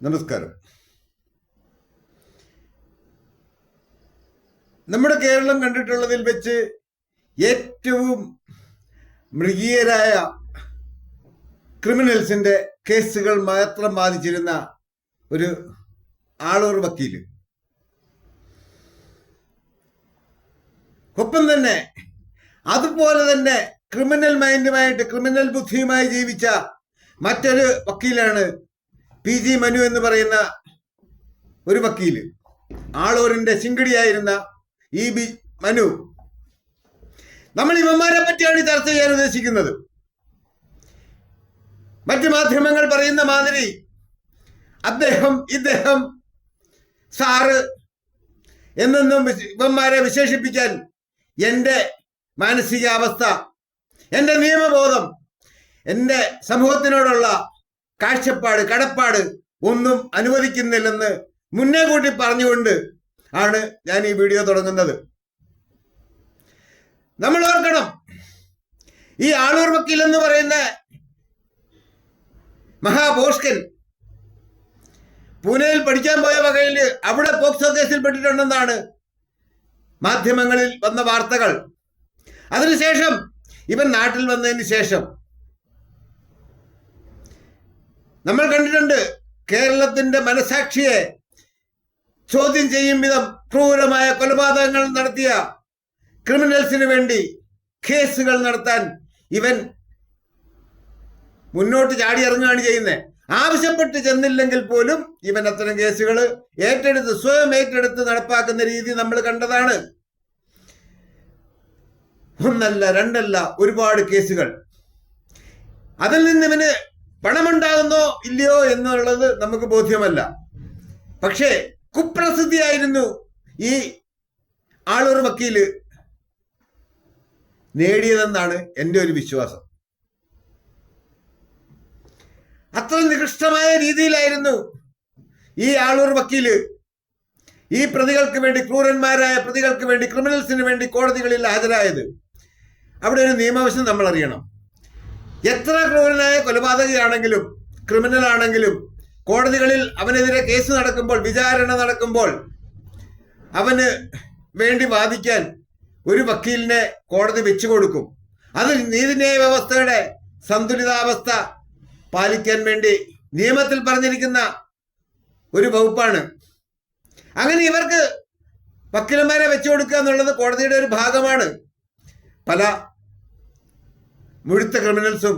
നമസ്കാരം. നമ്മുടെ കേരളം കണ്ടിട്ടുള്ളതിൽ വെച്ച് ഏറ്റവും മൃഗീയരായ ക്രിമിനൽസിന്റെ കേസുകൾ മാത്രം ബാധിച്ചിരുന്ന ഒരു ആളൂർ വക്കീൽ. ഒപ്പം തന്നെ അതുപോലെ തന്നെ ക്രിമിനൽ മൈൻഡുമായിട്ട് ക്രിമിനൽ ബുദ്ധിയുമായി ജീവിച്ച മറ്റൊരു വക്കീലാണ് പി ജി മനു എന്ന് പറയുന്ന ഒരു വക്കീൽ. ആളൂരിന്റെ ചിങ്കിടിയായിരുന്ന ഇ ബി മനു. നമ്മൾ ഇവന്മാരെ പറ്റിയാണ് ചർച്ച ചെയ്യാൻ ഉദ്ദേശിക്കുന്നത്. മറ്റു മാധ്യമങ്ങൾ പറയുന്ന മാതിരി അദ്ദേഹം ഇദ്ദേഹം സാറ് എന്നൊന്നും ഇവന്മാരെ വിശേഷിപ്പിക്കാൻ എന്റെ മാനസികാവസ്ഥ എന്റെ നിയമബോധം എന്റെ സമൂഹത്തിനോടുള്ള കാഴ്ചപ്പാട് കടപ്പാട് ഒന്നും അനുവദിക്കുന്നില്ലെന്ന് മുന്നേ കൂട്ടി പറഞ്ഞുകൊണ്ട് ആണ് ഞാൻ ഈ വീഡിയോ തുടങ്ങുന്നത്. നമ്മൾ ഓർക്കണം ഈ ആളൂർ വക്കീൽ എന്ന് പറയുന്ന മഹാഭോഷ്കൻ പൂനെയിൽ പഠിക്കാൻ പോയ വകയിൽ അവിടെ പോക്സോ കേസിൽ പെട്ടിട്ടുണ്ടെന്നാണ് മാധ്യമങ്ങളിൽ വന്ന വാർത്തകൾ. അതിനുശേഷം ഇവൻ നാട്ടിൽ വന്നതിന് ശേഷം നമ്മൾ കണ്ടിട്ടുണ്ട് കേരളത്തിന്റെ മനസാക്ഷിയെ ചോദ്യം ചെയ്യും വിധം ക്രൂരമായ കൊലപാതകങ്ങൾ നടത്തിയ ക്രിമിനൽസിന് വേണ്ടി കേസുകൾ നടത്താൻ ഇവൻ മുന്നോട്ട് ചാടി ഇറങ്ങുകയാണ് ചെയ്യുന്നത് ആവശ്യപ്പെട്ട് ചെന്നില്ലെങ്കിൽ പോലും ഇവൻ അത്തരം കേസുകൾ ഏറ്റെടുത്ത് സ്വയം ഏറ്റെടുത്ത് നടപ്പാക്കുന്ന രീതി നമ്മൾ കണ്ടതാണ്. ഒന്നല്ല രണ്ടല്ല ഒരുപാട് കേസുകൾ. അതിൽ നിന്ന് ഇവന് പണമുണ്ടാകുന്നോ ഇല്ലയോ എന്നുള്ളത് നമുക്ക് ബോധ്യമല്ല. പക്ഷേ കുപ്രസിദ്ധിയായിരുന്നു ഈ ആളൊരു വക്കീൽ നേടിയതെന്നാണ് എന്റെ ഒരു വിശ്വാസം. അത്ര നികൃഷ്ടമായ രീതിയിലായിരുന്നു ഈ ആളൂർ വക്കീൽ. ഈ പ്രതികൾക്ക് വേണ്ടി ക്രൂരന്മാരായ പ്രതികൾക്ക് വേണ്ടി ക്രിമിനൽസിന് വേണ്ടി കോടതികളിൽ ഹാജരായത്. അവിടെ ഒരു നിയമവശം നമ്മൾ അറിയണം എത്ര ക്രൂരനായ കൊലപാതകയാണെങ്കിലും ക്രിമിനൽ ആണെങ്കിലും കോടതികളിൽ അവനെതിരെ കേസ് നടക്കുമ്പോൾ വിചാരണ നടക്കുമ്പോൾ അവന് വേണ്ടി വാദിക്കാൻ ഒരു വക്കീലിനെ കോടതി വെച്ചു കൊടുക്കും അത് നീതിന്യായ വ്യവസ്ഥയുടെ സന്തുലിതാവസ്ഥ പാലിക്കാൻ വേണ്ടി നിയമത്തിൽ പറഞ്ഞിരിക്കുന്ന ഒരു വകുപ്പാണ്. അങ്ങനെ ഇവർക്ക് വക്കീലന്മാരെ വെച്ചു കൊടുക്കുക എന്നുള്ളത് കോടതിയുടെ ഒരു ഭാഗമാണ്. പല മുഴുത്ത ക്രിമിനൽസും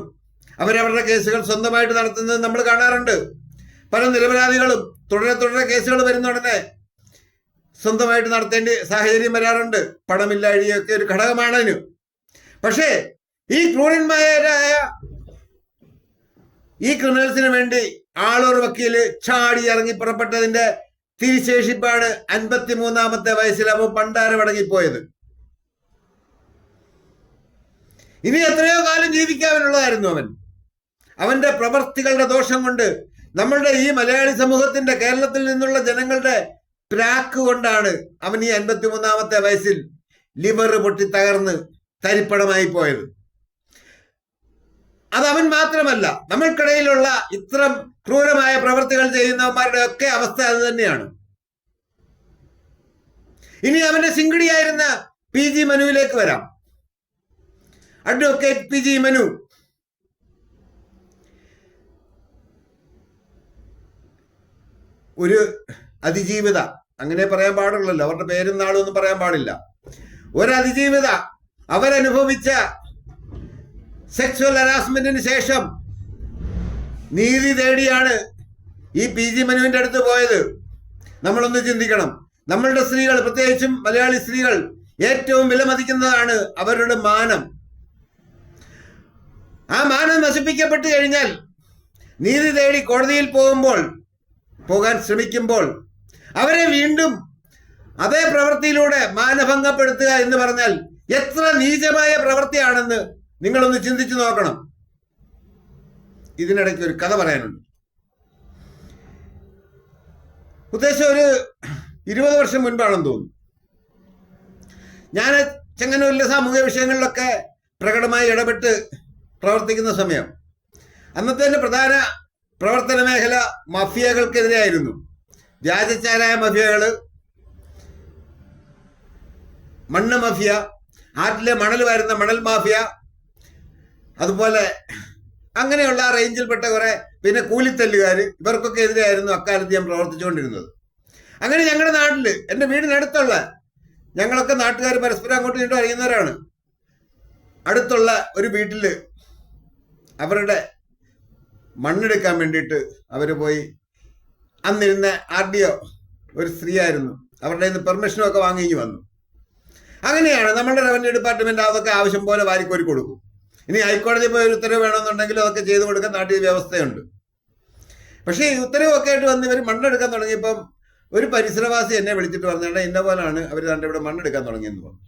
അവരവരുടെ കേസുകൾ സ്വന്തമായിട്ട് നടത്തുന്നത് നമ്മൾ കാണാറുണ്ട്. പല നിരപരാധികളും തുടരെ തുടരെ കേസുകൾ വരുന്ന ഉടനെ സ്വന്തമായിട്ട് നടത്തേണ്ട സാഹചര്യം വരാറുണ്ട്. പണമില്ലാഴിയൊക്കെ ഒരു ഘടകമാണ് അതിന്. പക്ഷേ ഈ ക്രൂരന്മാരായ ഈ ക്രിമിനൽസിന് വേണ്ടി ആളൂർ വക്കീൽ ചാടി ഇറങ്ങി പുറപ്പെട്ടതിന്റെ തിരിശേഷിപ്പാണ് അൻപത്തി മൂന്നാമത്തെ വയസ്സിലാവും പണ്ടാരം പണ്ടാരമടങ്ങിപ്പോയത്. ഇനി എത്രയോ കാലം ജീവിക്കാവനുള്ളതായിരുന്നു അവൻ. അവന്റെ പ്രവർത്തികളുടെ ദോഷം കൊണ്ട് നമ്മളുടെ ഈ മലയാളി സമൂഹത്തിന്റെ കേരളത്തിൽ നിന്നുള്ള ജനങ്ങളുടെ പ്രാക്ക് കൊണ്ടാണ് അവൻ ഈ അൻപത്തി മൂന്നാമത്തെ വയസ്സിൽ ലിവർ പൊട്ടി തകർന്ന് തരിപ്പണമായി പോയത്. അത് അവൻ മാത്രമല്ല നമ്മൾക്കിടയിലുള്ള ഇത്തരം ക്രൂരമായ പ്രവർത്തികൾ ചെയ്യുന്നവന്മാരുടെ ഒക്കെ അവസ്ഥ അത് തന്നെയാണ്. ഇനി അവന്റെ സിംഗിടിയായിരുന്ന പി ജി മനുവിലേക്ക് വരാം. അഡ്വക്കേറ്റ് പി ജി മനു ഒരു അതിജീവിത. അങ്ങനെ പറയാൻ പാടുള്ളല്ലോ. അവരുടെ പേരും നാളും ഒന്നും പറയാൻ പാടില്ല. ഒരു അതിജീവിത. അവരനുഭവിച്ച സെക്സ്വൽ ഹരാസ്മെന്റിന് ശേഷം നീതി തേടിയാണ് ഈ പി ജി മനുവിന്റെ അടുത്ത് പോയത്. നമ്മളൊന്ന് ചിന്തിക്കണം. നമ്മളുടെ സ്ത്രീകൾ പ്രത്യേകിച്ചും മലയാളി സ്ത്രീകൾ ഏറ്റവും വിലമതിക്കുന്നതാണ് അവരുടെ മാനം. ആ മാനം നശിപ്പിക്കപ്പെട്ടു കഴിഞ്ഞാൽ നീതി തേടി കോടതിയിൽ പോകുമ്പോൾ പോകാൻ ശ്രമിക്കുമ്പോൾ അവരെ വീണ്ടും അതേ പ്രവൃത്തിയിലൂടെ മാനഭംഗപ്പെടുത്തുക എന്ന് പറഞ്ഞാൽ എത്ര നീചമായ പ്രവൃത്തിയാണെന്ന് നിങ്ങളൊന്ന് ചിന്തിച്ചു നോക്കണം. ഇതിനിടയ്ക്ക് ഒരു കഥ പറയാനുണ്ട്. ഉദ്ദേശം ഒരു ഇരുപത് വർഷം മുൻപാണെന്ന് തോന്നുന്നു. ഞാൻ ചെങ്ങന്നൂരിലെ സാമൂഹ്യ വിഷയങ്ങളിലൊക്കെ പ്രകടമായി ഇടപെട്ട് പ്രവർത്തിക്കുന്ന സമയം. അന്നത്തെ പ്രധാന പ്രവർത്തന മേഖല മഫിയകൾക്കെതിരെയായിരുന്നു. വ്യാജച്ചാരായ മഫിയകൾ മണ്ണ് മഫിയ ആറ്റിലെ മണൽ വരുന്ന മണൽ മാഫിയ അതുപോലെ അങ്ങനെയുള്ള റേഞ്ചിൽപ്പെട്ട കുറെ പിന്നെ കൂലിത്തല്ലുകാർ ഇവർക്കൊക്കെ എതിരെയായിരുന്നു അക്കാലത്ത് ഞാൻ പ്രവർത്തിച്ചുകൊണ്ടിരുന്നത്. അങ്ങനെ ഞങ്ങളുടെ നാട്ടിൽ എന്റെ വീടിനടുത്തുള്ള ഞങ്ങളൊക്കെ നാട്ടുകാർ പരസ്പരം അങ്ങോട്ടും ഇങ്ങോട്ടും അറിയുന്നവരാണ് അടുത്തുള്ള ഒരു വീട്ടിൽ അവരുടെ മണ്ണെടുക്കാൻ വേണ്ടിയിട്ട് അവർ പോയി അന്നിരുന്ന ആർ ഡി ഒ ഒരു സ്ത്രീയായിരുന്നു. അവരുടെ നിന്ന് പെർമിഷനും ഒക്കെ വാങ്ങി വന്നു. അങ്ങനെയാണ് നമ്മുടെ റവന്യൂ ഡിപ്പാർട്ട്മെന്റ് അതൊക്കെ ആവശ്യം പോലെ വാരിക്കോരി കൊടുക്കും. ഇനി ഹൈക്കോടതി പോയി ഒരു ഉത്തരവ് വേണമെന്നുണ്ടെങ്കിൽ അതൊക്കെ ചെയ്തു കൊടുക്കാൻ നാട്ടിൽ വ്യവസ്ഥയുണ്ട്. പക്ഷേ ഈ ഉത്തരവൊക്കെ ആയിട്ട് വന്ന് ഇവർ മണ്ണെടുക്കാൻ തുടങ്ങിയപ്പം ഒരു പരിസരവാസി എന്നെ വിളിച്ചിട്ട് പറഞ്ഞാൽ ഇന്ന പോലാണ് അവർ തന്റെ ഇവിടെ മണ്ണെടുക്കാൻ തുടങ്ങിയെന്ന് പറഞ്ഞു.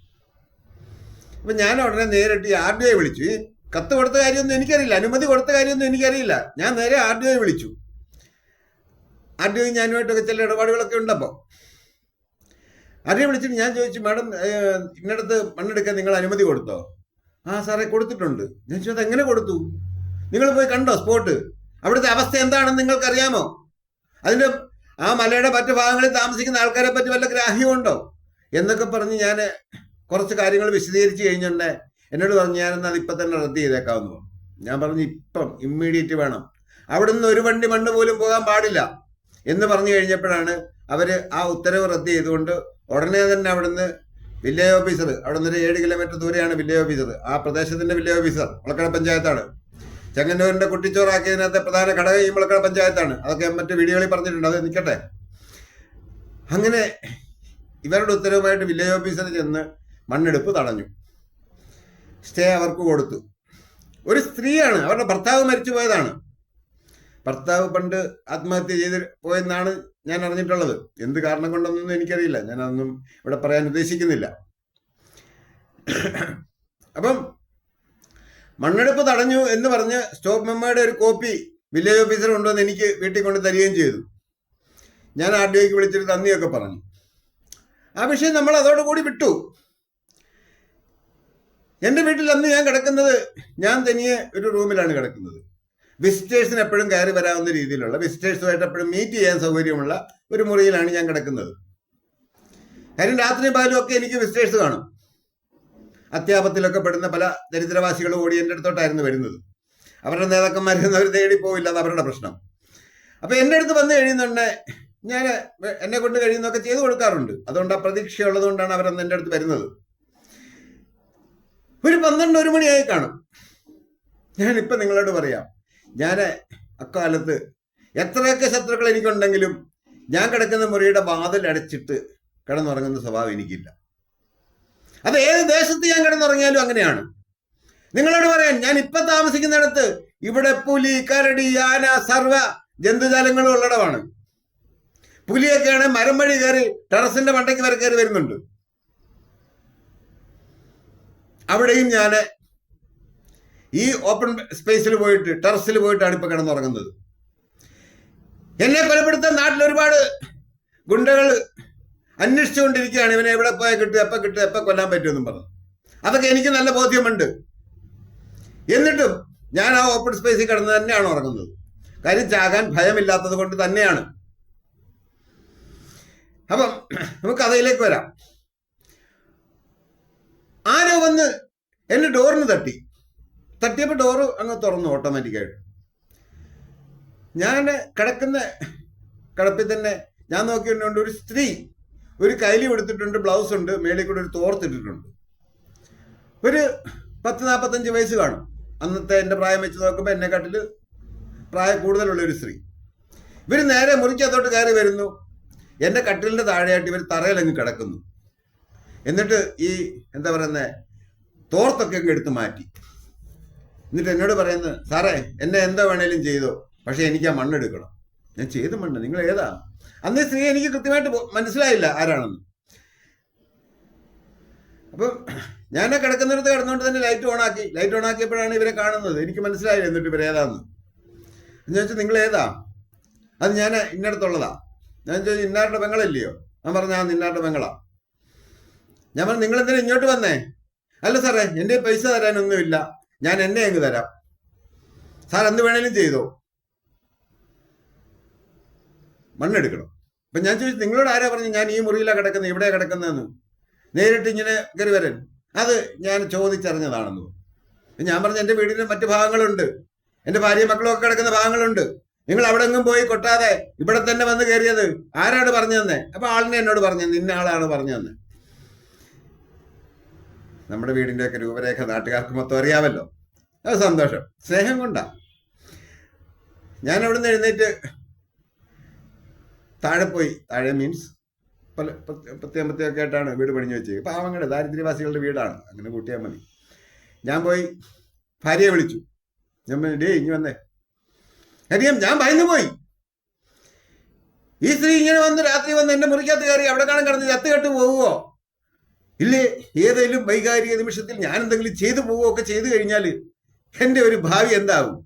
അപ്പൊ ഞാൻ ഉടനെ നേരിട്ട് ആർ ഡി ഐ വിളിച്ചു കത്ത് കൊടുത്ത കാര്യമൊന്നും എനിക്കറിയില്ല. അനുമതി കൊടുത്ത കാര്യമൊന്നും എനിക്കറിയില്ല. ഞാൻ നേരെ ആർ ഡി ഐ വിളിച്ചു. ആർ ഡി ഐ ഞാനുമായിട്ടൊക്കെ ചില ഇടപാടുകളൊക്കെ ഉണ്ടപ്പോൾ ആർ ഡി വിളിച്ചിട്ട് ഞാൻ ചോദിച്ചു മാഡം ഇന്നടത്ത് മണ്ണെടുക്കാൻ നിങ്ങൾ അനുമതി കൊടുത്തോ? ആ സാറേ കൊടുത്തിട്ടുണ്ട്. ഞാൻ ചോദിച്ചത് എങ്ങനെ കൊടുത്തു? നിങ്ങൾ പോയി കണ്ടോ സ്പോട്ട്? അവിടുത്തെ അവസ്ഥ എന്താണെന്ന് നിങ്ങൾക്കറിയാമോ? അതിന്റെ ആ മലയുടെ മറ്റു ഭാഗങ്ങളിൽ താമസിക്കുന്ന ആൾക്കാരെ പറ്റി വല്ല ഗ്രാഹ്യമുണ്ടോ? എന്നൊക്കെ പറഞ്ഞ് ഞാൻ കുറച്ച് കാര്യങ്ങൾ വിശദീകരിച്ച് കഴിഞ്ഞുണ്ടെ എന്നോട് പറഞ്ഞു ഞാനെന്നാൽ അത് ഇപ്പം തന്നെ റദ്ദ് ചെയ്തേക്കാവുന്നു. ഞാൻ പറഞ്ഞു ഇപ്പം ഇമ്മീഡിയറ്റ് വേണം. അവിടുന്ന് ഒരു വണ്ടി മണ്ണ് പോലും പോകാൻ പാടില്ല എന്ന് പറഞ്ഞു കഴിഞ്ഞപ്പോഴാണ് അവർ ആ ഉത്തരവ് റദ്ദ് ചെയ്തുകൊണ്ട് ഉടനെ തന്നെ അവിടുന്ന് വില്ലേജ് ഓഫീസർ അവിടെ നിന്ന് ഒരു ഏഴ് കിലോമീറ്റർ ദൂരെയാണ് വില്ലേജ് ഓഫീസർ. ആ പ്രദേശത്തിന്റെ വില്ലേജ് ഓഫീസർ മുളക്കട പഞ്ചായത്താണ്. ചെങ്ങന്നൂരിന്റെ കുട്ടിച്ചോറാക്കിയതിനകത്തെ പ്രധാന ഘടകം ഈ മുളക്കട പഞ്ചായത്താണ്. അതൊക്കെ മറ്റു വീഡിയോകളിൽ പറഞ്ഞിട്ടുണ്ട് അത് നിൽക്കട്ടെ. അങ്ങനെ ഇവരുടെ ഉത്തരവുമായിട്ട് വില്ലേജ് ഓഫീസർ ചെന്ന് മണ്ണെടുപ്പ് തടഞ്ഞു. സ്റ്റേ അവർക്ക് കൊടുത്തു. ഒരു സ്ത്രീയാണ് അവരുടെ ഭർത്താവ് മരിച്ചു പോയതാണ്. ഭർത്താവ് പണ്ട് ആത്മഹത്യ ചെയ്ത് പോയെന്നാണ് ഞാൻ അറിഞ്ഞിട്ടുള്ളത്. എന്ത് കാരണം കൊണ്ടൊന്നും എനിക്കറിയില്ല. ഞാൻ അതൊന്നും ഇവിടെ പറയാൻ ഉദ്ദേശിക്കുന്നില്ല. അപ്പം മണ്ണെടുപ്പ് തടഞ്ഞു എന്ന് പറഞ്ഞ് സ്റ്റോപ്പ് മെമ്മോയുടെ ഒരു കോപ്പി വില്ലേജ് ഓഫീസർ കൊണ്ടുവന്ന് എനിക്ക് വീട്ടിൽ കൊണ്ട് തരികയും ചെയ്തു. ഞാൻ ആർ ഡി ഐക്ക് വിളിച്ചിട്ട് നന്ദിയൊക്കെ പറഞ്ഞു. ആ വിഷയം നമ്മൾ അതോടുകൂടി വിട്ടു. എന്റെ വീട്ടിൽ അന്ന് ഞാൻ കിടക്കുന്നത് ഞാൻ തനിയെ ഒരു റൂമിലാണ് കിടക്കുന്നത്. വിസിറ്റേഴ്സിന് എപ്പോഴും കയറി വരാവുന്ന രീതിയിലുള്ള വിസിറ്റേഴ്സുമായിട്ട് എപ്പോഴും മീറ്റ് ചെയ്യാൻ സൗകര്യമുള്ള ഒരു മുറിയിലാണ് ഞാൻ കിടക്കുന്നത്. കാര്യം രാത്രി പാലും ഒക്കെ എനിക്ക് വിസിറ്റേഴ്സ് കാണും. അത്യാപത്തിലൊക്കെ പെടുന്ന പല ദരിദ്രവാസികളും ഓടി എന്റെ അടുത്തോട്ടായിരുന്നു വരുന്നത്. അവരുടെ നേതാക്കന്മാരൊന്നും അവർ തേടി പോവില്ല അത് അവരുടെ പ്രശ്നം. അപ്പോൾ എന്റെ അടുത്ത് വന്നു കഴിയുന്നുണ്ട് ഞാൻ എന്നെ കൊണ്ട് കഴിയുന്നൊക്കെ ചെയ്തു കൊടുക്കാറുണ്ട്. അതുകൊണ്ട് ആ പ്രതീക്ഷ ഉള്ളതുകൊണ്ടാണ് അവരന്ന് എന്റെ അടുത്ത് വരുന്നത്. ഒരു പന്ത്രണ്ട് ഒരു മണിയായി കാണും. ഞാനിപ്പോൾ നിങ്ങളോട് പറയാം. ഞാൻ അക്കാലത്ത് എത്രയൊക്കെ ശത്രുക്കൾ എനിക്കുണ്ടെങ്കിലും ഞാൻ കിടക്കുന്ന മുറിയുടെ വാതിൽ അടച്ചിട്ട് കിടന്നുറങ്ങുന്ന സ്വഭാവം എനിക്കില്ല. അത് ഏത് ദേശത്ത് ഞാൻ കിടന്നുറങ്ങിയാലും അങ്ങനെയാണ്. നിങ്ങളോട് പറയാൻ ഞാൻ ഇപ്പൊ താമസിക്കുന്നിടത്ത് ഇവിടെ പുലി കരടി ആന സർവ ജന്തുജാലങ്ങളും ഉള്ളിടമാണ്. പുലിയൊക്കെയാണ് മരം വഴി കയറി ടെറസിന്റെ മണ്ടയ്ക്ക് വരെ കയറി വരുന്നുണ്ട്. അവിടെയും ഞാൻ ഈ ഓപ്പൺ സ്പേസിൽ പോയിട്ട് ടെറസിൽ പോയിട്ടാണ് ഇപ്പോൾ കിടന്നുറങ്ങുന്നത്. എന്നെ കൊലപ്പെടുത്താൻ നാട്ടിൽ ഒരുപാട് ഗുണ്ടകൾ അന്വേഷിച്ചുകൊണ്ടിരിക്കുകയാണ്. ഇവനെ എവിടെ പോയാൽ കിട്ടും എപ്പോൾ കിട്ടും എപ്പോൾ കൊല്ലാൻ പറ്റുമെന്നും പറഞ്ഞു. അതൊക്കെ എനിക്ക് നല്ല ബോധ്യമുണ്ട്. എന്നിട്ടും ഞാൻ ആ ഓപ്പൺ സ്പേസിൽ കിടന്ന് തന്നെയാണ് ഉറങ്ങുന്നത്. കാര്യം ചാകാൻ ഭയമില്ലാത്തത് കൊണ്ട് തന്നെയാണ്. അപ്പം നമുക്ക് കഥയിലേക്ക് വരാം. ആരോ വന്ന് എന്റെ ഡോറിന് തട്ടി. തട്ടിയപ്പോൾ ഡോറ് അങ്ങ് തുറന്നു ഓട്ടോമാറ്റിക്കായിട്ട് ഞാൻ കിടക്കുന്ന കിടപ്പിൽ തന്നെ ഞാൻ നോക്കിയിട്ടുണ്ട് ഒരു സ്ത്രീ ഒരു കൈലി കൊടുത്തിട്ടുണ്ട് ബ്ലൗസ് ഉണ്ട് മേളിൽ കൂടെ ഒരു തോർത്തിട്ടിട്ടുണ്ട് ഒരു പത്ത് നാൽപ്പത്തഞ്ച് വയസ്സ് കാണും. അന്നത്തെ എന്റെ പ്രായം വെച്ച് നോക്കുമ്പോൾ എന്നെ എന്നെക്കാട്ടിൽ പ്രായം കൂടുതലുള്ള ഒരു സ്ത്രീ. ഇവർ നേരെ മുറിക്കകത്തോട്ട് കയറി വരുന്നു. എന്റെ കട്ടിലിന്റെ താഴെയായിട്ട് ഇവർ തറയിലങ്ങ് കിടക്കുന്നു. എന്നിട്ട് ഈ എന്താ പറയുന്നത് തോർത്തൊക്കെ എടുത്ത് മാറ്റി. എന്നിട്ട് എന്നോട് പറയുന്നത് സാറേ എന്നെ എന്താ വേണേലും ചെയ്തോ പക്ഷേ എനിക്ക് ആ മണ്ണെടുക്കണം ഞാൻ ചെയ്ത മണ്ണ് നിങ്ങൾ ഏതാ? അന്ന് സ്ത്രീ എനിക്ക് കൃത്യമായിട്ട് മനസ്സിലായില്ല ആരാണെന്ന്. അപ്പം ഞാൻ കിടക്കുന്നിടത്ത് കിടന്നുകൊണ്ട് തന്നെ ലൈറ്റ് ഓൺ ആക്കി ലൈറ്റ് ഓൺ ആക്കിയപ്പോഴാണ് ഇവരെ കാണുന്നത്. എനിക്ക് മനസ്സിലായില്ല എന്നിട്ട് ഇവരെ ഏതാന്ന്. ഞാൻ ചോദിച്ചു നിങ്ങൾ ഏതാ? അത് ഞാൻ ഇന്നടത്തുള്ളതാ. ഞാൻ ചോദിച്ചു ഇന്നാരുടെ പെങ്ങളല്ലയോ ഞാൻ പറഞ്ഞു ആ നിന്നാരുടെ പെങ്ങളാ ഞാൻ പറഞ്ഞു നിങ്ങൾ എന്തിനാ ഇങ്ങോട്ട് വന്നേ? അല്ല സാറേ എന്റെ പൈസ തരാനൊന്നുമില്ല. ഞാൻ എന്നെ അങ്ങ് തരാം. സാർ എന്ത് വേണേലും ചെയ്തോ. മണ്ണെടുക്കണം. അപ്പൊ ഞാൻ ചോദിച്ചു നിങ്ങളോട് ആരാ പറഞ്ഞു ഞാൻ ഈ മുറിയിലാണ് കിടക്കുന്നത് ഇവിടെ കിടക്കുന്നതെന്ന്? നേരിട്ട് ഇങ്ങനെ കയറി വരാൻ. അത് ഞാൻ ചോദിച്ചറിഞ്ഞതാണെന്ന്. ഞാൻ പറഞ്ഞു എന്റെ വീടിന് മറ്റു ഭാഗങ്ങളുണ്ട്. എന്റെ ഭാര്യയും മക്കളും ഒക്കെ കിടക്കുന്ന ഭാഗങ്ങളുണ്ട്. നിങ്ങൾ അവിടെ എങ്ങും പോയി കൊട്ടാതെ ഇവിടെ തന്നെ വന്ന് കയറിയത് ആരാണ് പറഞ്ഞു തന്നെ അപ്പൊ ആളിനെ എന്നോട് പറഞ്ഞു നിന്നെ ആളാണ് പറഞ്ഞു തന്നെ നമ്മുടെ വീടിന്റെയൊക്കെ രൂപരേഖ നാട്ടുകാർക്ക് മൊത്തം അറിയാമല്ലോ. അത് സന്തോഷം. സ്നേഹം കൊണ്ടാ. ഞാൻ അവിടുന്ന് എഴുന്നേറ്റ് താഴെ പോയി. താഴെ മീൻസ് പല പ്രത്യേകത്തെയൊക്കെ ആയിട്ടാണ് വീട് പണിഞ്ഞു വെച്ചത്. പാവങ്ങളുടെ ദാരിദ്ര്യവാസികളുടെ വീടാണ്. അങ്ങനെ കൂട്ടിയാൽ മതി. ഞാൻ പോയി ഭാര്യയെ വിളിച്ചു. ഞാൻ പറഞ്ഞു, ഡേ ഇനി വന്നേ. അധികം ഞാൻ ഭയന്നു പോയി. ഈ സ്ത്രീ ഇങ്ങനെ വന്ന് രാത്രി വന്ന് എന്റെ മുറിക്കകത്ത് കയറി അവിടെ കാണാൻ കിടന്ന് ചത്ത് കെട്ട് പോവുമോ ഇല്ലേ? ഏതെങ്കിലും വൈകാരിക നിമിഷത്തിൽ ഞാൻ എന്തെങ്കിലും ചെയ്തു പോവുകയൊക്കെ ചെയ്തു കഴിഞ്ഞാൽ എന്റെ ഒരു ഭാവി എന്താകും?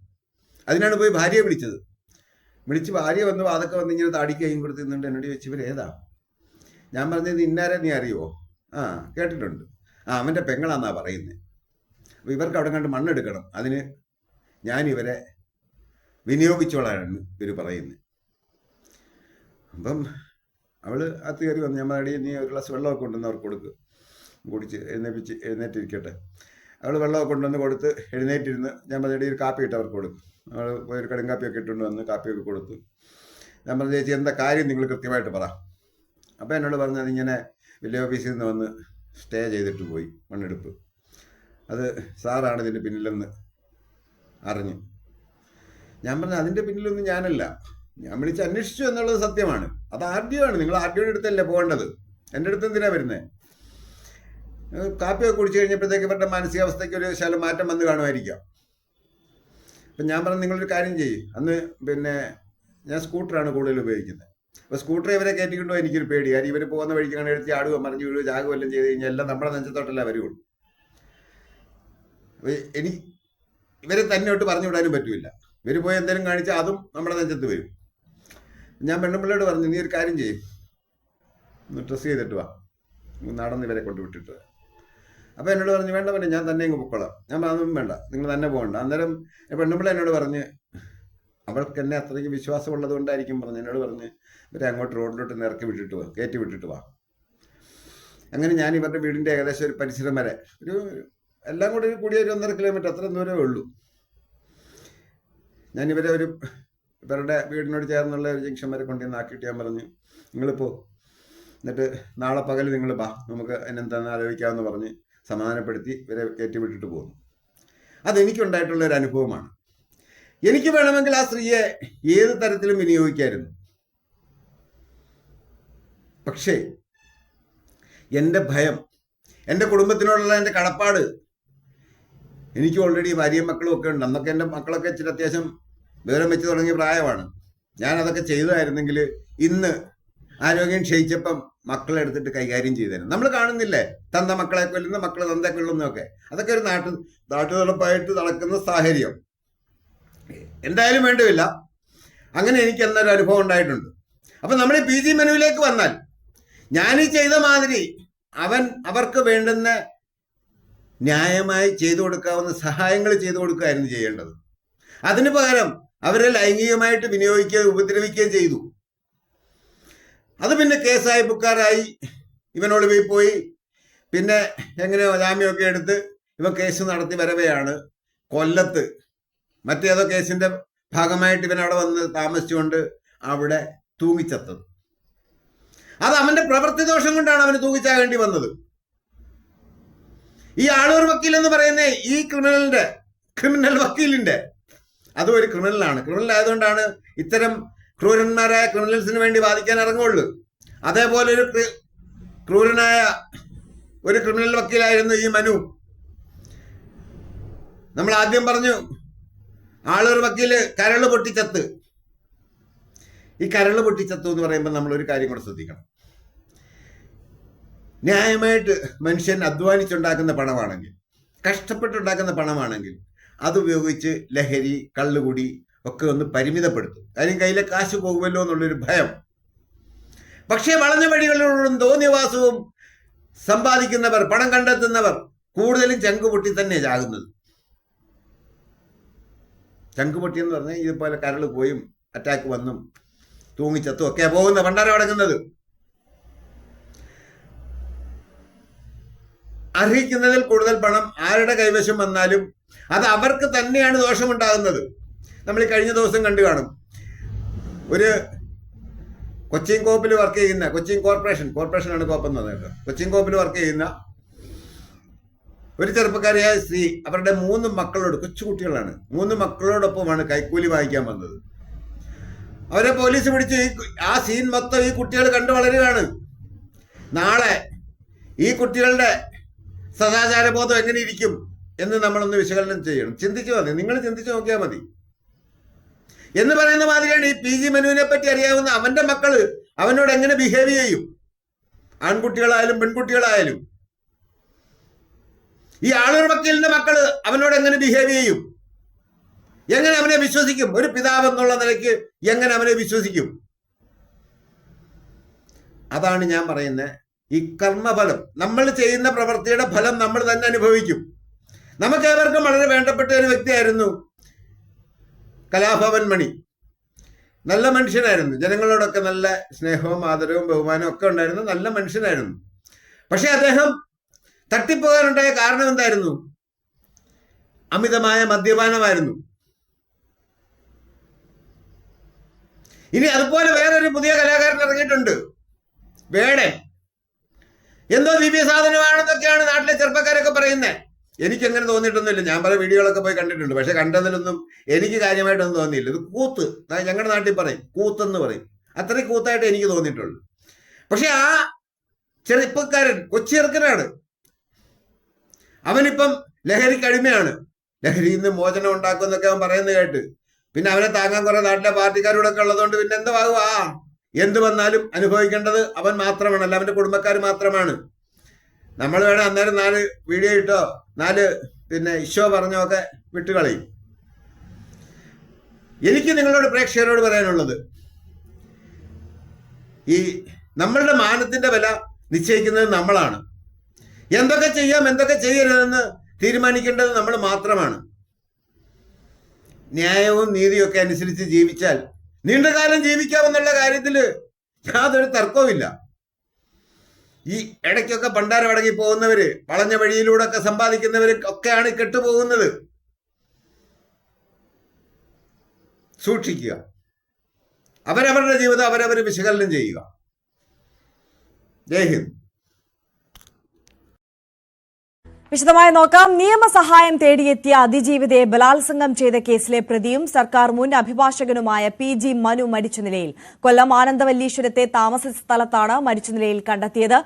അതിനാണ് പോയി ഭാര്യയെ വിളിച്ചത്. വിളിച്ച് ഭാര്യ വന്ന് അതൊക്കെ വന്ന് ഇങ്ങനെ താടി കൈയും കൊടുത്ത് നിന്നുണ്ട് എന്നോട് ചോദിച്ചു ഇവരേതാ ഞാൻ പറഞ്ഞത് ഇന്നാരെ നീ അറിയുമോ ആ കേട്ടിട്ടുണ്ട്. ആ അവന്റെ പെങ്ങളാന്നാ പറയുന്നത് അപ്പോൾ ഇവർക്ക് അവിടെ കണ്ട് മണ്ണെടുക്കണം. അതിന് ഞാൻ ഇവരെ വിനിയോഗിച്ചോളാണ് ഇവർ പറയുന്നത് അപ്പം അവൾ അത് കയറി വന്ന് ഞാൻ പറഞ്ഞു നീ ഒരു ഗ്ലാസ് വെള്ളമൊക്കെ ഉണ്ടെന്ന് അവർക്ക് കൊടുക്ക്. കുടിച്ച് എഴുന്നേപ്പിച്ച് എഴുന്നേറ്റിരിക്കട്ടെ. അവൾ വെള്ളമൊക്കെ കൊണ്ടുവന്ന് കൊടുത്ത് എഴുന്നേറ്റിരുന്ന് ഞാൻ പറഞ്ഞ ഒരു കാപ്പി ഇട്ട് അവർക്ക് കൊടുക്കും. അവൾ ഒരു കടുങ്കാപ്പിയൊക്കെ ഇട്ടുകൊണ്ട് വന്ന് കാപ്പിയൊക്കെ കൊടുത്തു. ഞാൻ പറഞ്ഞു ചേച്ചി എന്താ കാര്യം നിങ്ങൾ കൃത്യമായിട്ട് പറ. അപ്പോൾ എന്നോട് പറഞ്ഞത് ഇങ്ങനെ വില്ലേജ് ഓഫീസിൽ നിന്ന് വന്ന് സ്റ്റേ ചെയ്തിട്ട് പോയി മണ്ണെടുപ്പ്. അത് സാറാണ് ഇതിന്റെ പിന്നിലെന്ന് അറിഞ്ഞു. ഞാൻ പറഞ്ഞു അതിന്റെ പിന്നിലൊന്നും ഞാനല്ല. ഞാൻ വിളിച്ച് അന്വേഷിച്ചു എന്നുള്ളത് സത്യമാണ്. അത് ആർ ഡി ആണ്. നിങ്ങൾ ആർ ഡിയുടെ അടുത്തല്ലേ പോകേണ്ടത്? എന്റെ അടുത്ത് എന്തിനാ വരുന്നത് കാപ്പിയൊക്കെ കുടിച്ചു കഴിഞ്ഞപ്പോഴത്തേക്ക് ഇവരുടെ മാനസികാവസ്ഥയ്ക്ക് ഒരു ശകലം മാറ്റം വന്ന് കാണുമായിരിക്കാം. അപ്പം ഞാൻ പറഞ്ഞു നിങ്ങളൊരു കാര്യം ചെയ്യും. അന്ന് പിന്നെ ഞാൻ സ്കൂട്ടറാണ് കൂടുതൽ ഉപയോഗിക്കുന്നത്. അപ്പോൾ സ്കൂട്ടർ ഇവരെ കയറ്റിക്കൊണ്ടോ എനിക്കൊരു പേടി. കാര്യം ഇവർ പോകുന്ന വഴിക്ക് അങ്ങനെ എടുത്ത് ആടുകയോ മറിഞ്ഞു വീഴുകയോ ചാകുകയോ എല്ലാം ചെയ്ത് കഴിഞ്ഞാൽ എല്ലാം നമ്മുടെ നെഞ്ചത്തോട്ടല്ല വരുള്ളൂ. ഇനി ഇവരെ തന്നെ ഒട്ട് പറഞ്ഞു വിടാനും പറ്റില്ല ഇവർ പോയി എന്തെങ്കിലും കാണിച്ചാൽ അതും നമ്മുടെ നെഞ്ചത്ത് വരും. ഞാൻ പെണ്ണുമ്പിള്ളയോട് പറഞ്ഞു നീ ഒരു കാര്യം ചെയ്യും. ഡ്രസ്സ് ചെയ്തിട്ട് വാ. നടന്ന് ഇവരെ കൊണ്ട് വിട്ടിട്ട് വാ." അപ്പോൾ എന്നോട് പറഞ്ഞു വേണ്ട വേണ്ട ഞാൻ തന്നെ ഇങ്ങ് പൊക്കോളാം. ഞാൻ അതൊന്നും വേണ്ട നിങ്ങൾ തന്നെ പോകണ്ട. അന്നേരം പെണ്ണുമ്പിള്ള എന്നോട് പറഞ്ഞ് അവൾക്ക് എന്നെ അത്രയ്ക്ക് വിശ്വാസമുള്ളത് കൊണ്ടായിരിക്കും പറഞ്ഞു എന്നോട് പറഞ്ഞ് ഇവരെ അങ്ങോട്ട് റോഡിലോട്ട് നിറക്കി വിട്ടിട്ട് വാ കയറ്റി വിട്ടിട്ട് വാ. അങ്ങനെ ഞാൻ ഇവരുടെ വീടിന്റെ ഏകദേശം ഒരു പരിസരം വരെ ഒരു എല്ലാം കൂടി ഒരു കൂടിയ ഒരു ഒന്നര കിലോമീറ്റർ അത്ര ദൂരമേ ഉള്ളൂ. ഞാൻ ഇവരെ ഒരു ഇവരുടെ വീടിനോട് ചേർന്നുള്ള ഒരു ജംഗ്ഷൻ വരെ കൊണ്ടുവന്ന് ആക്കിയിട്ട് ഞാൻ പറഞ്ഞു നിങ്ങളിപ്പോ എന്നിട്ട് നാളെ പകൽ നിങ്ങൾ വാ നമുക്ക് അതിനെന്താണെന്ന് ആലോചിക്കാമെന്ന് പറഞ്ഞ് സമാധാനപ്പെടുത്തി ഇവരെ കയറ്റിവിട്ടിട്ട് പോകുന്നു. അതെനിക്കുണ്ടായിട്ടുള്ള ഒരു അനുഭവമാണ്. എനിക്ക് വേണമെങ്കിൽ ആ സ്ത്രീയെ ഏത് തരത്തിലും വിനിയോഗിക്കായിരുന്നു. പക്ഷേ എന്റെ ഭയം എന്റെ കുടുംബത്തിനോടുള്ള എന്റെ കടപ്പാട് എനിക്ക് ഓൾറെഡി ഭാര്യയും മക്കളും ഒക്കെ ഉണ്ട്. അന്നൊക്കെ എന്റെ മക്കളൊക്കെ ഇച്ചിരി അത്യാവശ്യം വിവരം വെച്ച് തുടങ്ങിയ പ്രായമാണ്. ഞാൻ അതൊക്കെ ചെയ്തതായിരുന്നെങ്കിൽ ഇന്ന് ആരോഗ്യം ക്ഷയിച്ചപ്പം മക്കളെ എടുത്തിട്ട് കൈകാര്യം ചെയ്തേനെ. നമ്മൾ കാണുന്നില്ലേ? തന്ത മക്കളെ കൊല്ലുന്ന മക്കളെ തന്തെ കൊല്ലുന്നൊക്കെ അതൊക്കെ ഒരു നാട്ടു നാട്ടുതളപ്പായിട്ട് നടക്കുന്ന സാഹചര്യം. എന്തായാലും വേണ്ടുമില്ല അങ്ങനെ എനിക്ക് എന്നൊരു അനുഭവം ഉണ്ടായിട്ടുണ്ട്. അപ്പൊ നമ്മൾ ഈ പി ജി മെനുവിലേക്ക് വന്നാൽ ഞാൻ ഈ ചെയ്ത മാതിരി അവൻ അവർക്ക് വേണ്ടുന്ന ന്യായമായി ചെയ്തു കൊടുക്കാവുന്ന സഹായങ്ങൾ ചെയ്തു കൊടുക്കുകയായിരുന്നു ചെയ്യേണ്ടത്. അതിനു പകരം അവരെ ലൈംഗികമായിട്ട് വിനിയോഗിക്കുകയും ഉപദ്രവിക്കുകയും ചെയ്തു. അത് പിന്നെ കേസായി ബുക്കാറായി ഒളിവിൽ പോയി. പിന്നെ എങ്ങനെയോ ജാമ്യമൊക്കെ എടുത്ത് ഇവ കേസ് നടത്തി വരവെയാണ്. കൊല്ലത്ത്. മറ്റേതോ കേസിന്റെ ഭാഗമായിട്ട് ഇവൻ അവിടെ വന്ന് താമസിച്ചുകൊണ്ട് അവിടെ തൂങ്ങിച്ചത്തത് അത് അവന്റെ പ്രവൃത്തി ദോഷം കൊണ്ടാണ് അവന് തൂങ്ങിച്ചാകേണ്ടി വന്നത്. ഈ ആളൂർ വക്കീൽ എന്ന് പറയുന്ന ഈ ക്രിമിനലിന്റെ ക്രിമിനൽ വക്കീലിന്റെ അതും ഒരു ക്രിമിനലാണ്. ക്രിമിനൽ ആയതുകൊണ്ടാണ് ഇത്തരം ക്രൂരന്മാരായ ക്രിമിനൽസിന് വേണ്ടി വാദിക്കാൻ ഇറങ്ങുള്ളൂ. അതേപോലെ ഒരു ക്രി- ക്രൂരനായ ഒരു ക്രിമിനൽ വക്കീലായിരുന്നു ഈ മനു. നമ്മൾ ആദ്യം പറഞ്ഞു ആളൊരു വക്കീൽ കരൾ പൊട്ടിച്ചത്ത്. ഈ കരൾ പൊട്ടിച്ചത്തു എന്ന് പറയുമ്പോൾ നമ്മൾ ഒരു കാര്യം കൂടെ ശ്രദ്ധിക്കണം. ന്യായമായിട്ട് മനുഷ്യൻ അധ്വാനിച്ചുണ്ടാക്കുന്ന പണമാണെങ്കിൽ കഷ്ടപ്പെട്ടുണ്ടാക്കുന്ന പണമാണെങ്കിൽ അതുപയോഗിച്ച് ലഹരി കള്ളുകുടി ഒക്കെ ഒന്ന് പരിമിതപ്പെടുത്തും. കാര്യം കയ്യിലെ കാശ് പോകുമല്ലോ എന്നുള്ളൊരു ഭയം. പക്ഷേ വളഞ്ഞ വഴികളിലൂടെ തോന്നിയവാസവും സമ്പാദിക്കുന്നവർ പണം കണ്ടെത്തുന്നവർ കൂടുതലും ചങ്കുപൊട്ടി തന്നെ ചാകുന്നത്. ചങ്കുപൊട്ടി എന്ന് പറഞ്ഞാൽ ഇതുപോലെ കരൾ പോയും അറ്റാക്ക് വന്നും തൂങ്ങിച്ചത്തും ഒക്കെ പോകുന്ന പണ്ടാരം അടങ്ങുന്നത് അർഹിക്കുന്നതിൽ കൂടുതൽ പണം ആരുടെ കൈവശം വന്നാലും അത് അവർക്ക് തന്നെയാണ് ദോഷമുണ്ടാകുന്നത്. നമ്മൾ കഴിഞ്ഞ ദിവസം കണ്ടു കാണും. ഒരു കൊച്ചിൻ കോപ്പിൽ വർക്ക് ചെയ്യുന്ന കൊച്ചിൻ കോർപ്പറേഷൻ കോർപ്പറേഷനാണ് കോപ്പെന്ന് പറഞ്ഞത് കൊച്ചിൻ കോപ്പിൽ വർക്ക് ചെയ്യുന്ന ഒരു ചെറുപ്പക്കാരിയായ സ്ത്രീ അവരുടെ മൂന്ന് മക്കളോട് കൊച്ചുകുട്ടികളാണ് മൂന്ന് മക്കളോടൊപ്പമാണ് കൈക്കൂലി വാങ്ങിക്കാൻ വന്നത്. അവരെ പോലീസ് പിടിച്ച് ആ സീൻ മൊത്തം ഈ കുട്ടികൾ കണ്ടു വളരുകയാണ്. നാളെ ഈ കുട്ടികളുടെ സദാചാരബോധം എങ്ങനെ ഇരിക്കും എന്ന് നമ്മളൊന്ന് വിശകലനം ചെയ്യണം. ചിന്തിച്ചു മതി നിങ്ങൾ ചിന്തിച്ചു നോക്കിയാൽ മതി. എന്ന് പറയുന്ന മാതിരിയാണ് ഈ പി ജി മനുവിനെ പറ്റി അറിയാവുന്ന അവന്റെ മക്കൾ അവനോട് എങ്ങനെ ബിഹേവ് ചെയ്യും? ആൺകുട്ടികളായാലും പെൺകുട്ടികളായാലും. ഈ ആളുകൾ വക്കീലിന്റെ മക്കൾ അവനോട് എങ്ങനെ ബിഹേവ് ചെയ്യും? എങ്ങനെ അവനെ വിശ്വസിക്കും? ഒരു പിതാവ് എന്നുള്ള നിലയ്ക്ക് എങ്ങനെ അവനെ വിശ്വസിക്കും? അതാണ് ഞാൻ പറയുന്നത് ഈ കർമ്മഫലം നമ്മൾ ചെയ്യുന്ന പ്രവൃത്തിയുടെ ഫലം നമ്മൾ തന്നെ അനുഭവിക്കും. നമുക്ക് ഏവർക്കും വളരെ വേണ്ടപ്പെട്ട ഒരു വ്യക്തിയായിരുന്നു കലാഭവൻ മണി. നല്ല മനുഷ്യനായിരുന്നു. ജനങ്ങളോടൊക്കെ നല്ല സ്നേഹവും ആദരവും ബഹുമാനവും ഒക്കെ ഉണ്ടായിരുന്നു. നല്ല മനുഷ്യനായിരുന്നു. പക്ഷെ അദ്ദേഹം തട്ടിപ്പോകാനുണ്ടായ കാരണം എന്തായിരുന്നു? അമിതമായ മദ്യപാനമായിരുന്നു. ഇനി അതുപോലെ വേറൊരു പുതിയ കലാകാരൻ ഇറങ്ങിയിട്ടുണ്ട്. വേടൻ. എന്തോ ദിവ്യ സാധനമാണെന്നൊക്കെയാണ് നാട്ടിലെ ചെറുപ്പക്കാരൊക്കെ പറയുന്നത്. എനിക്കങ്ങനെ തോന്നിയിട്ടൊന്നുമില്ല. ഞാൻ പല വീഡിയോകളൊക്കെ പോയി കണ്ടിട്ടുണ്ട്. പക്ഷെ കണ്ടതിലൊന്നും എനിക്ക് കാര്യമായിട്ടൊന്നും തോന്നിയില്ല. ഇത് കൂത്ത്. ഞങ്ങളുടെ നാട്ടിൽ പറയും കൂത്തെന്ന് പറയും. അത്രയും കൂത്തായിട്ട് എനിക്ക് തോന്നിയിട്ടുള്ളൂ. പക്ഷെ ആ ചെറുപ്പക്കാരൻ കൊച്ചു ചെറുക്കനാണ്. അവനിപ്പം ലഹരിക്ക് അടിമയാണ്. ലഹരിയിൽ നിന്ന് മോചനം ഉണ്ടാക്കുമെന്നൊക്കെ അവൻ പറയുന്നത് കേട്ട്. പിന്നെ അവനെ താങ്ങാൻ കുറെ നാട്ടിലെ പാർട്ടിക്കാരോടൊക്കെ ഉള്ളതുകൊണ്ട് പിന്നെ എന്താകും ആ എന്ത് വന്നാലും അനുഭവിക്കേണ്ടത് അവൻ മാത്രമാണ്. അല്ല അവന്റെ കുടുംബക്കാർ മാത്രമാണ്. നമ്മൾ വേണം അന്നേരം നാല് വീഡിയോ ഇട്ടോ നാല് പിന്നെ ഇഷോ പറഞ്ഞോ ഒക്കെ വിട്ടുകളയും. എനിക്ക് നിങ്ങളോട് പ്രേക്ഷകരോട് പറയാനുള്ളത് ഈ നമ്മളുടെ മാനത്തിന്റെ വില നിശ്ചയിക്കുന്നത് നമ്മളാണ്. എന്തൊക്കെ ചെയ്യാം എന്തൊക്കെ ചെയ്യരുതെന്ന് തീരുമാനിക്കേണ്ടത് നമ്മൾ മാത്രമാണ്. ന്യായവും നീതിയൊക്കെ അനുസരിച്ച് ജീവിച്ചാൽ നീണ്ടകാലം ജീവിക്കാമെന്നുള്ള കാര്യത്തിൽ യാതൊരു തർക്കവുമില്ല. ഈ ഇടയ്ക്കൊക്കെ ഭണ്ഡാരം അടങ്ങി പോകുന്നവര് വളഞ്ഞ വഴിയിലൂടെ ഒക്കെ സമ്പാദിക്കുന്നവര് ഒക്കെയാണ് കെട്ടുപോകുന്നത്. സൂക്ഷിക്കുക. അവരവരുടെ ജീവിതം അവരവർ വിശകലനം ചെയ്യുക. ജയ് ഹിന്ദ്. വിശദമായി നോക്കാം. നിയമസഹായം തേടിയെത്തിയ അതിജീവിതയെ ബലാത്സംഗം ചെയ്ത കേസിലെ പ്രതിയും സർക്കാർ മുൻ അഭിഭാഷകനുമായ പി ജി മനു മരിച്ച നിലയിൽ കൊല്ലം ആനന്ദവല്ലീശ്വരത്തെ താമസ സ്ഥലത്താണ് മരിച്ച നിലയിൽ കണ്ടെത്തിയത്.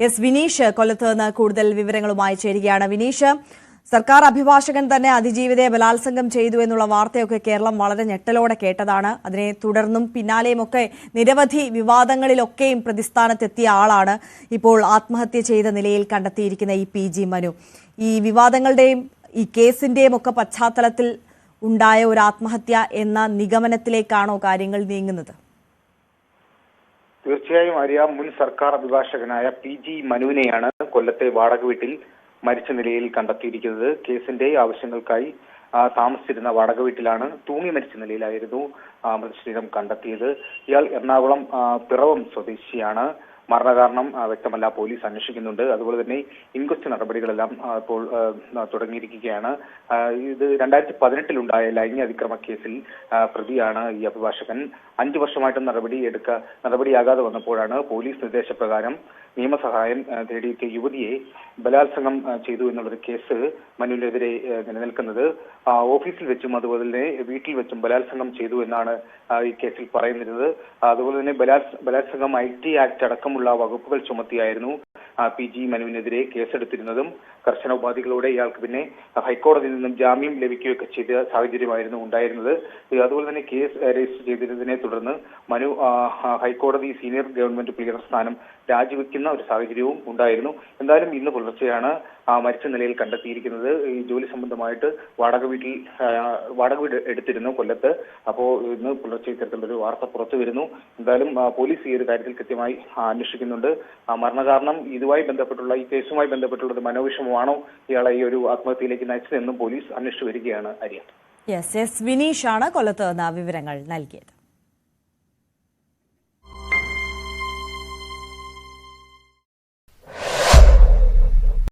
എസ് വിനീഷ് കൊല്ലത്ത് നിന്ന് കൂടുതൽ വിവരങ്ങളുമായി ചേരുകയാണ് വിനീഷ്. സർക്കാർ അഭിഭാഷകൻ തന്നെ അതിജീവിതയെ ബലാത്സംഗം ചെയ്തു എന്നുള്ള വാർത്തയൊക്കെ കേരളം വളരെ ഞെട്ടലോടെ കേട്ടതാണ്. അതിനെ തുടർന്നും പിന്നാലെയുമൊക്കെ നിരവധി വിവാദങ്ങളിലൊക്കെയും പ്രതിസ്ഥാനത്തെത്തിയ ആളാണ് ഇപ്പോൾ ആത്മഹത്യ ചെയ്ത നിലയിൽ കണ്ടെത്തിയിരിക്കുന്ന ഈ പി ജി മനു. ഈ വിവാദങ്ങളുടെയും ഈ കേസിന്റെയും ഒക്കെ പശ്ചാത്തലത്തിൽ ഉണ്ടായ ഒരു ആത്മഹത്യ എന്ന നിഗമനത്തിലേക്കാണോ കാര്യങ്ങൾ നീങ്ങുന്നത്? തീർച്ചയായും അറിയാം മുൻ സർക്കാർ അഭിഭാഷകനായ പി ജി മനുവിനെയാണ് കൊല്ലത്തെ വാടക വീട്ടിൽ മരിച്ച നിലയിൽ കണ്ടെത്തിയിരിക്കുന്നത്. കേസിന്റെ ആവശ്യങ്ങൾക്കായി താമസിച്ചിരുന്ന വാടക വീട്ടിലാണ് തൂങ്ങി മരിച്ച നിലയിലായിരുന്നു മൃതശരീരം കണ്ടെത്തിയത്. ഇയാൾ എറണാകുളം പിറവം സ്വദേശിയാണ്. മരണകാരണം വ്യക്തമല്ല. പോലീസ് അന്വേഷിക്കുന്നുണ്ട്. അതുപോലെ തന്നെ ഇൻക്വസ്റ്റ് നടപടികളെല്ലാം ഇപ്പോൾ തുടങ്ങിയിരിക്കുകയാണ്. ഇത് രണ്ടായിരത്തി പതിനെട്ടിലുണ്ടായ ലൈംഗിക അതിക്രമ കേസിൽ പ്രതിയാണ് ഈ അഭിഭാഷകൻ. അഞ്ചു വർഷമായിട്ടും നടപടി എടുക്ക നടപടിയാകാതെ വന്നപ്പോഴാണ് പോലീസ് നിർദ്ദേശപ്രകാരം നിയമസഹായം തേടിയെത്തിയ യുവതിയെ ബലാത്സംഗം ചെയ്തു എന്നുള്ളൊരു കേസ് മനുവിനെതിരെ നിലനിൽക്കുന്നത്. ഓഫീസിൽ വെച്ചും അതുപോലെ തന്നെ വീട്ടിൽ വെച്ചും ബലാത്സംഗം ചെയ്തു എന്നാണ് ഈ കേസിൽ പറയുന്നത് അതുപോലെ തന്നെ ബലാത്സ ബലാത്സംഗം ഐ ടി ആക്ട് അടക്കമുള്ള വകുപ്പുകൾ ചുമത്തിയായിരുന്നു പി ജി മനുവിനെതിരെ കേസെടുത്തിരുന്നതും. കർശന ഉപാധികളോടെ ഇയാൾക്ക് പിന്നെ ഹൈക്കോടതിയിൽ നിന്നും ജാമ്യം ലഭിക്കുകയൊക്കെ ചെയ്ത സാഹചര്യമായിരുന്നു ഉണ്ടായിരുന്നത്. അതുപോലെ തന്നെ കേസ് രജിസ്റ്റർ ചെയ്തിരുന്നതിനെ തുടർന്ന് മനു ഹൈക്കോടതി സീനിയർ ഗവൺമെന്റ് പ്ലീഡർ സ്ഥാനം രാജിവെക്കുന്ന ഒരു സാഹചര്യവും ഉണ്ടായിരുന്നു. എന്തായാലും ഇന്ന് പുലർച്ചെയാണ് മരിച്ച നിലയിൽ കണ്ടെത്തിയിരിക്കുന്നത്. ഈ ജോലി സംബന്ധമായിട്ട് വാടക വീട്ടിൽ വാടക വീട് എടുത്തിരുന്നു കൊല്ലത്ത്. അപ്പോ ഇന്ന് പുലർച്ചെ ഇത്തരത്തിലൊരു വാർത്ത പുറത്തു വരുന്നു. എന്തായാലും പോലീസ് ഈ ഒരു കാര്യത്തിൽ കൃത്യമായി അന്വേഷിക്കുന്നുണ്ട്. മരണകാരണം ഇതുമായി ബന്ധപ്പെട്ടുള്ള ഈ കേസുമായി ബന്ധപ്പെട്ടുള്ള ഒരു മനോവിഷമമാണോ ഇയാളെ ഈ ഒരു ആത്മഹത്യയിലേക്ക് നയിച്ചതെന്നും പോലീസ് അന്വേഷിച്ചു വരികയാണ് അരിയ യെസ് എസ് വിനീഷാണ് കൊല്ലത്ത് നിന്ന് വിവരങ്ങൾ നൽകിയത്.